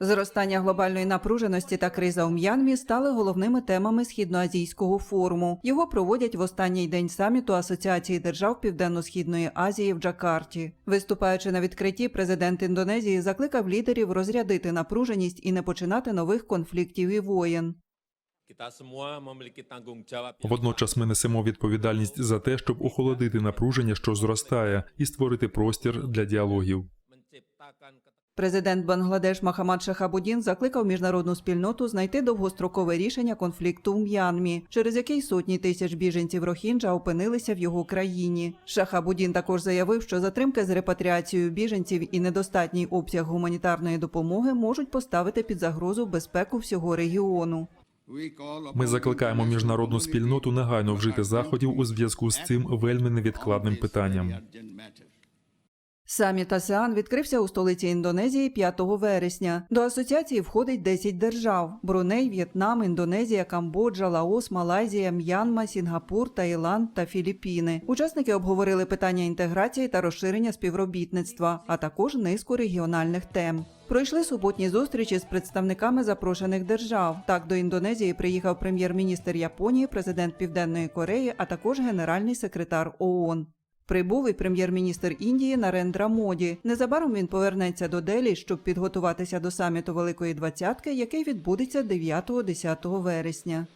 Зростання глобальної напруженості та криза у М'янмі стали головними темами східноазійського форуму. Його проводять в останній день саміту Асоціації держав Південно-східної Азії в Джакарті. Виступаючи на відкритті, президент Індонезії закликав лідерів розрядити напруженість і не починати нових конфліктів і воєн. Водночас ми несемо відповідальність за те, щоб охолодити напруження, що зростає, і створити простір для діалогів. Президент Бангладеш Махамад Шахабудін закликав міжнародну спільноту знайти довгострокове рішення конфлікту в М'янмі, через який сотні тисяч біженців Рохінджа опинилися в його країні. Шахабудін також заявив, що затримки з репатріацією біженців і недостатній обсяг гуманітарної допомоги можуть поставити під загрозу безпеку всього регіону. Ми закликаємо міжнародну спільноту негайно вжити заходів у зв'язку з цим вельми невідкладним питанням. Саміт АСЕАН відкрився у столиці Індонезії 5 вересня. До асоціації входить 10 держав: Бруней, В'єтнам, Індонезія, Камбоджа, Лаос, Малайзія, М'янма, Сінгапур, Таїланд та Філіппіни. Учасники обговорили питання інтеграції та розширення співробітництва, а також низку регіональних тем. Пройшли суботні зустрічі з представниками запрошених держав. Так до Індонезії приїхав прем'єр-міністр Японії, президент Південної Кореї, а також генеральний секретар ООН. Прибув і прем'єр-міністр Індії Нарендра Моді. Незабаром він повернеться до Делі, щоб підготуватися до саміту Великої Двадцятки, який відбудеться 9-10 вересня.